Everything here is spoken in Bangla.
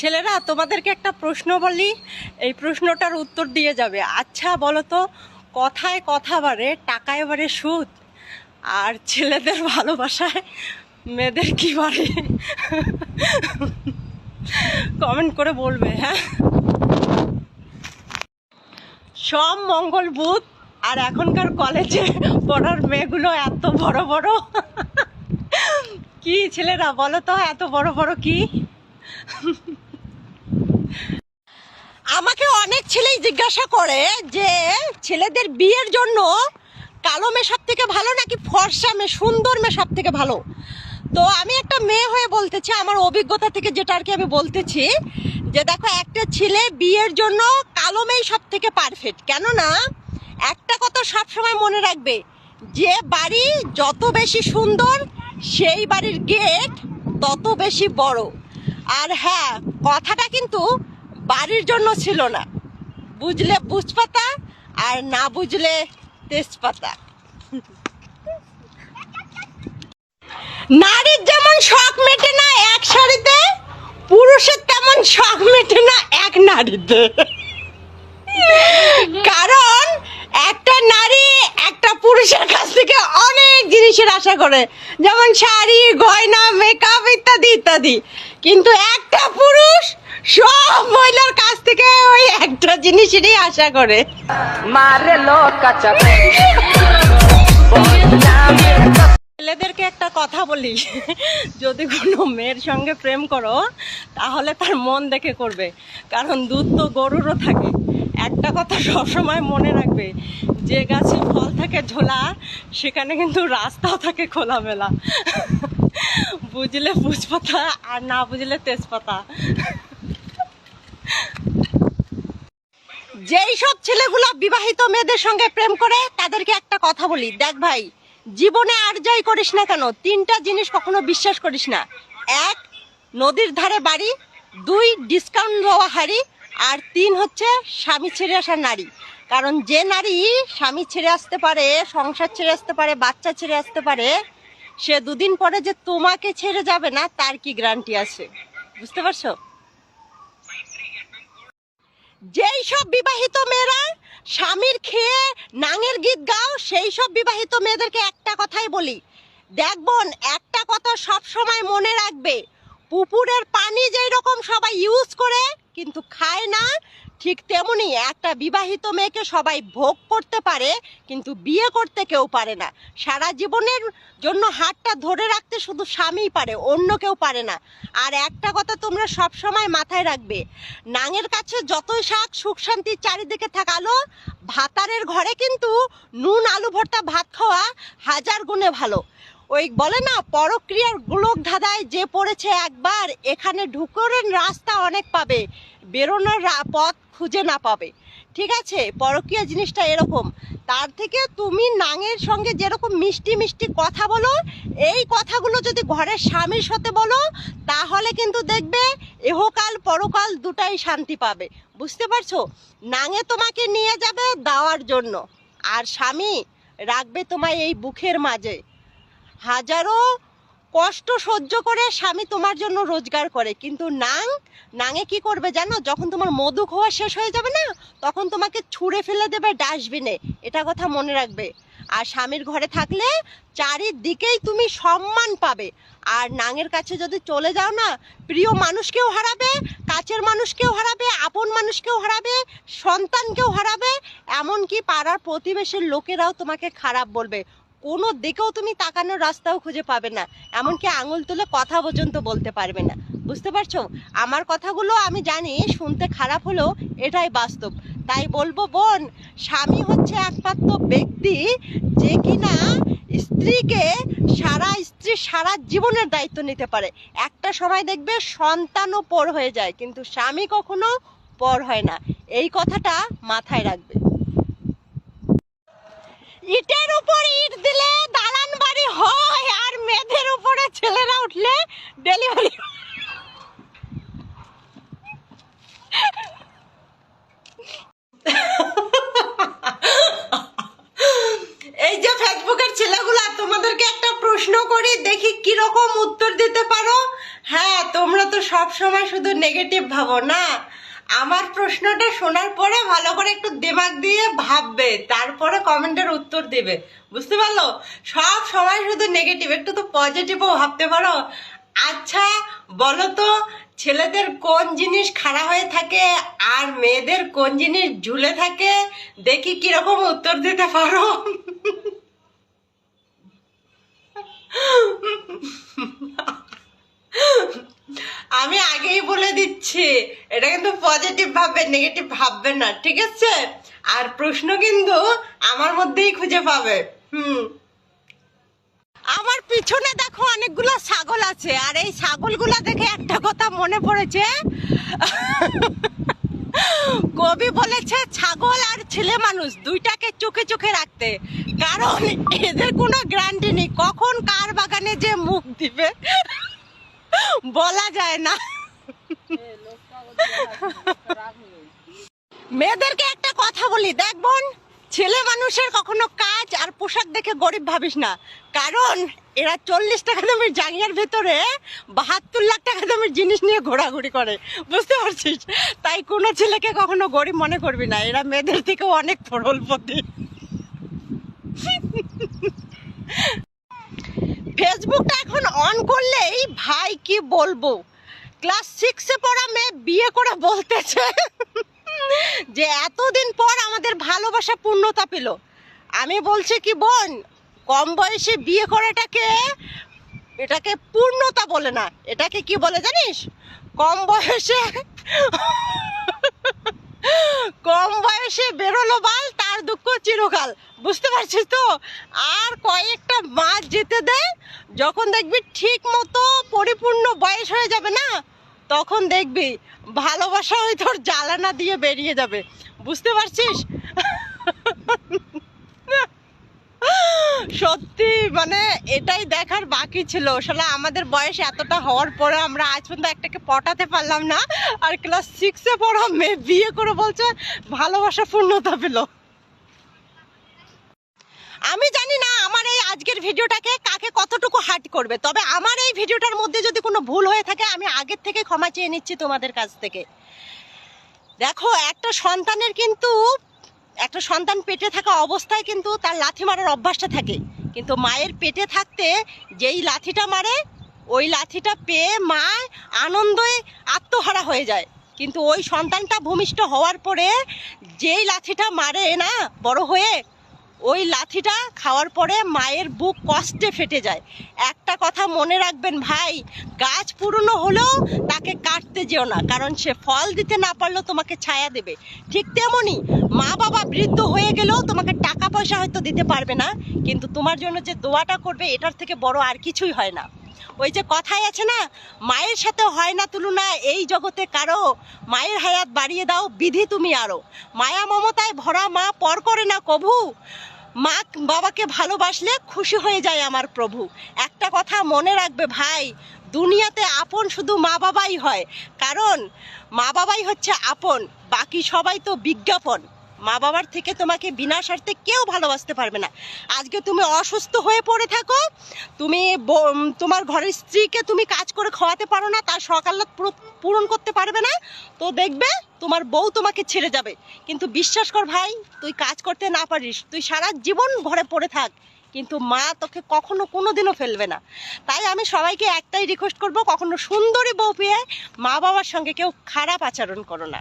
ছেলেরা, তোমাদেরকে একটা প্রশ্ন বলি, এই প্রশ্নটার উত্তর দিয়ে যাবে। আচ্ছা বলো তো কথায় কথা বাড়ে, টাকায় বাড়ে সুদ, আর ছেলেদের ভালোবাসায় মেয়েদের কি বাড়ে? কমেন্ট করে বলবে হ্যাঁ? সব মঙ্গল, বুধ, আর এখনকার কলেজে পড়ার মেয়েগুলো এত বড় বড়। কি ছেলেরা বলো তো এত বড় বড় কি? আমাকে অনেক ছেলেই জিজ্ঞাসা করে যে, ছেলেদের বিয়ের জন্য কালো মেয়ে সব থেকে ভালো নাকি ফর্সা মেয়ে, সুন্দর মেয়ে সব থেকে ভালো? তো আমি একটা মেয়ে হয়ে বলতেছি, আমার অভিজ্ঞতা থেকে যেটা আর কি আমি বলতেছি, যে দেখো, একটা ছেলে বিয়ের জন্য কালো মেয়ে সব থেকে পারফেক্ট কেননা, একটা কথা সবসময় মনে রাখবে, যে বাড়ি যত বেশি সুন্দর, সেই বাড়ির গেট তত বেশি বড়। আর হ্যাঁ কথাটা কিন্তু বাড়ির জন্য ছিল না। বুঝলে বুঝপাতা আর না বুঝলে তেজপাতা। নারীর যেমন শখ মেটে না এক শাড়িতে, পুরুষের তেমন শখ মেটে না এক নারীতে। কারণ একটা নারী একটা পুরুষের কাছ থেকে অনেক জিনিসের আশা করে। যেমন শাড়ি, গয়না মেকআপ ইত্যাদি ইত্যাদি। কিন্তু একটা পুরুষ সব মহিলার কাছ থেকে ওই একটা জিনিসেরই আশা করে। Mare loca, ছেলেদেরকে একটা কথা বলি। যদি কোনো মেয়ের সঙ্গে প্রেম করো তাহলে তার মন দেখে করবে। কারণ দুধ তো গরুরও থাকে। একটা কথা সবসময় মনে রাখবে যে গাছে ফল থাকে ঝোলা সেখানে কিন্তু রাস্তাও থাকে খোলামেলা। বুঝলে বুঝপাতা আর না বুঝলে তেজপাতা। যেই সব ছেলেগুলো বিবাহিত মেয়েদের সঙ্গে প্রেম করে, তাদেরকে একটা কথা বলি। দেখ ভাই, জীবনে আর যাই করিস না কেন, তিনটা জিনিস কখনো বিশ্বাস করিস না। এক, নদীর ধারে বাড়ি। দুই, ডিসকাউন্ট দেওয়া হাড়ি। আর তিন হচ্ছে স্বামী ছেড়ে আসা নারী। কারণ যে নারী স্বামী ছেড়ে আসতে পারে, সংসার ছেড়ে আসতে পারে, বাচ্চা ছেড়ে আসতে পারে, সে দুদিন পরে যে তোমাকে ছেড়ে যাবে না, তার কি গ্যারান্টি আছে? বুঝতে পারছ? যেই সব বিবাহিত মেয়েরা স্বামীর খেয়ে নাঙের গীত গাও, সেই সব বিবাহিত মেয়েদেরকে একটা কথাই বলি। দেখবন একটা কথা সব সময় মনে রাখবে। পুকুরের পানি যেই রকম সবাই ইউজ করে, কিন্তু খায় না ঠিক তেমনি একটা বিবাহিত মেয়েকে সবাই ভোগ করতে পারে, কিন্তু বিয়ে করতে কেউ পারে না। সারা জীবনের জন্য হাতটা ধরে রাখতে শুধু স্বামীই পারে, অন্য কেউ পারে না। আর একটা কথা তোমরা সব সময় মাথায় রাখবে, নাঙের কাছে যতই শাক, সুখ শান্তির চারিদিকে থাকালো, ভাতারের ঘরে কিন্তু নুন, আলু ভর্তা, ভাত খাওয়া হাজার গুণে ভালো। ওই বলে না, পরক্রিয়ার গোলক ধাঁধায় যে পড়েছে একবার, এখানে ঢুকরের রাস্তা অনেক পাবে, বেরোনোর পথ খুঁজে না পাবে। ঠিক আছে? পরক্রিয়া জিনিসটা এরকম। তার থেকে তুমি নাঙের সঙ্গে যেরকম মিষ্টি মিষ্টি কথা বলো, এই কথাগুলো যদি ঘরের স্বামীর সাথে বলো, তাহলে কিন্তু দেখবে এহকাল পরকাল দুটাই শান্তি পাবে। বুঝতে পারছ? নাঙে তোমাকে নিয়ে যাবে দেওয়ার জন্য। আর স্বামী, রাখবে তোমায় এই বুকের মাঝে। হাজারো কষ্ট সহ্য করে স্বামী তোমার জন্য রোজগার করে। কিন্তু নাং, নাঙে কি করবে জানো? যখন তোমার মধু খাওয়া শেষ হয়ে যাবে না, তখন তোমাকে ছুঁড়ে ফেলে দেবে ডাস্টবিনে এটা কথা মনে রাখবে। আর স্বামীর ঘরে থাকলে চারিদিকেই তুমি সম্মান পাবে। আর নাঙের কাছে যদি চলে যাও না, প্রিয় মানুষকেও হারাবে, কাছের মানুষকেও হারাবে, আপন মানুষকেও হারাবে, সন্তানকেও হারাবে, এমনকি পাড়ার প্রতিবেশীর লোকেরাও তোমাকে খারাপ বলবে। কোনো দিকেও তুমি তাকানোর রাস্তাও খুঁজে পাবে না। এমনকি আঙুল তুলে কথা পর্যন্ত বলতে পারবে না। বুঝতে পারছ? আমার কথাগুলো আমি জানি, শুনতে খারাপ হলেও এটাই বাস্তব। তাই বলব, বোন, স্বামী হচ্ছে একমাত্র ব্যক্তি যে কিনা স্ত্রীকে সারা স্ত্রী সারা জীবনের দায়িত্ব নিতে পারে। একটা সময় দেখবে সন্তানও পর হয়ে যায়, কিন্তু স্বামী কখনো পর হয় না। এই কথাটা মাথায় রাখবে। ইটের উপর ইট দিলে দালান বাড়ি হয় আর মেয়েদের উপরে ছেলেরা উঠলে ডেলিভারি এই যে ফেসবুকের ছেলেগুলা, তোমাদেরকে একটা প্রশ্ন করি, দেখি কি রকম উত্তর দিতে পারো? হ্যাঁ তোমরা তো সব সময় শুধু নেগেটিভ ভাবো, না? আমার প্রশ্নটা শোনার পরে ভালো করে একটু দিমাগ দিয়ে ভাববে, তারপরে কমেন্টের উত্তর দেবে। বুঝতে পারল? সব সময় শুধু নেগেটিভ একটু তো পজিটিভও ভাবতে পারো। আচ্ছা বলো তো, ছেলেদের কোন জিনিস খাড়া হয়ে থাকে আর মেয়েদের কোন জিনিস ঝুলে থাকে? দেখি কীরকম উত্তর দিতে পারো। আমি আগেই বলে দিচ্ছি, এটা কিন্তু পজিটিভ ভাববে নেগেটিভ ভাববে না, ঠিক আছে? আর প্রশ্ন কিন্তু আমার মধ্যেই খুঁজে পাবে। হুম। আমার পিছনে দেখো অনেকগুলো ছাগল আছে, আর এই ছাগলগুলা দেখে একটা কথা মনে পড়েছে। কবি বলেছে, ছাগল আর ছেলে মানুষ দুইটাকে চোখে চোখে রাখতে। কারণ এদের কোনো গ্যারান্টি নেই। কখন কার বাগানে যে মুখ দিবে? বলা যায় না। মেয়েদেরকে একটা কথা বলি, দেখ বোন, ছেলে মানুষের কখনো কাজ আর পোশাক দেখে গরিব ভাবিস না। কারণ এরা চল্লিশ টাকা দামের জাঙ্গিয়ার ভেতরে বাহাত্তর লাখ টাকা দামের জিনিস নিয়ে ঘোরাঘুরি করে। বুঝতে পারছিস? তাই কোনো ছেলেকে কখনো গরিব মনে করবি না। এরা মেয়েদের থেকেও অনেক প্রতি। ফেসবুকটা এখন অন করলেই ভাই কি বলব? ক্লাস সিক্সে পড়া মেয়ে বিয়ে করে বলতেছে যে এতদিন পর আমাদের ভালোবাসা পূর্ণতা পেল। আমি বলছি কি, বোন, কম বয়সে বিয়ে করাটাকে এটাকে পূর্ণতা বলে না। এটাকে কি বলে জানিস? কম বয়সে কম বয়সে বেরোলো বাল দুঃখ চিরকাল। বুঝতে পারছিস তো? আর কয়েকটা মাস যেতে দেয়, যখন দেখবি ঠিক মতো পরিপূর্ণ বয়স হয়ে যাবে না, তখন দেখবি ভালোবাসা ওই তোর জ্বালানা দিয়ে বেরিয়ে যাবে। বুঝতে পারছিস? সত্যি মানে এটাই দেখার বাকি ছিল। আসলে আমাদের বয়স এতটা হওয়ার পরে আমরা আজ পর্যন্ত একটাকে পটাতে পারলাম না। আর ক্লাস সিক্সে পড়া মেয়ে বিয়ে করে বলছে ভালোবাসা পূর্ণতা পেল। আমি জানি না আমার এই আজকের ভিডিওটাকে কাকে কতটুকু হার্ট করবে, তবে আমার এই ভিডিওটার মধ্যে যদি কোনো ভুল হয়ে থাকে, আমি আগের থেকে ক্ষমা চেয়ে নিচ্ছি তোমাদের কাছ থেকে। দেখো, একটা সন্তানের কিন্তু, একটা সন্তান পেটে থাকা অবস্থায় কিন্তু তার লাথি মারার অভ্যাসটা থাকে। কিন্তু মায়ের পেটে থাকতে যেই লাথিটা মারে, ওই লাথিটা পেয়ে মা আনন্দে আত্মহারা হয়ে যায়। কিন্তু ওই সন্তানটা ভূমিষ্ঠ হওয়ার পরে যেই লাথিটা মারে না, বড় হয়ে ওই লাথিটা খাওয়ার পরে মায়ের বুক কষ্টে ফেটে যায়। একটা কথা মনে রাখবেন ভাই, গাছ পুরনো হলেও তাকে কাটতে যেও না, কারণ সে ফল দিতে না পারলেও তোমাকে ছায়া দেবে। ঠিক তেমনই মা বাবা বৃদ্ধ হয়ে গেলেও তোমাকে টাকা পয়সা হয়তো দিতে পারবে না, কিন্তু তোমার জন্য যে দোয়াটা করবে এটার থেকে বড় আর কিছুই হয় না। ওই যে কথাই আছে না, মায়ের সাথে হয় না তুলনা, এই জগতে কারও। মায়ের হায়াত বাড়িয়ে দাও, বিধি তুমি আরও। মায়া মমতায় ভরা মা পর করে না কভু। মা বাবাকে ভালোবাসলে খুশি হয়ে যায় আমার প্রভু। একটা কথা মনে রাখবে ভাই, দুনিয়াতে আপন শুধু মা বাবাই হয়। কারণ মা বাবাই হচ্ছে আপন, বাকি সবাই তো বিজ্ঞাপন। মা বাবার থেকে তোমাকে বিনা স্বার্থে কেউ ভালোবাসতে পারবে না। আজকে তুমি অসুস্থ হয়ে পড়ে থাকো, তুমি তোমার ঘরের স্ত্রীকে তুমি কাজ করে খাওয়াতে পারো না, তার সকাল্লাত পূরণ করতে পারবে না। তো দেখবে, তোমার বউ তোমাকে ছেড়ে যাবে। কিন্তু বিশ্বাস কর ভাই, তুই কাজ করতে না পারিস, তুই সারা জীবন ঘরে পড়ে থাক। কিন্তু মা তোকে কখনো কোনোদিনও ফেলবে না। তাই আমি সবাইকে একটাই রিকোয়েস্ট করব, কখনো সুন্দরী বউ পেয়ে মা বাবার সঙ্গে কেউ খারাপ আচরণ করো না।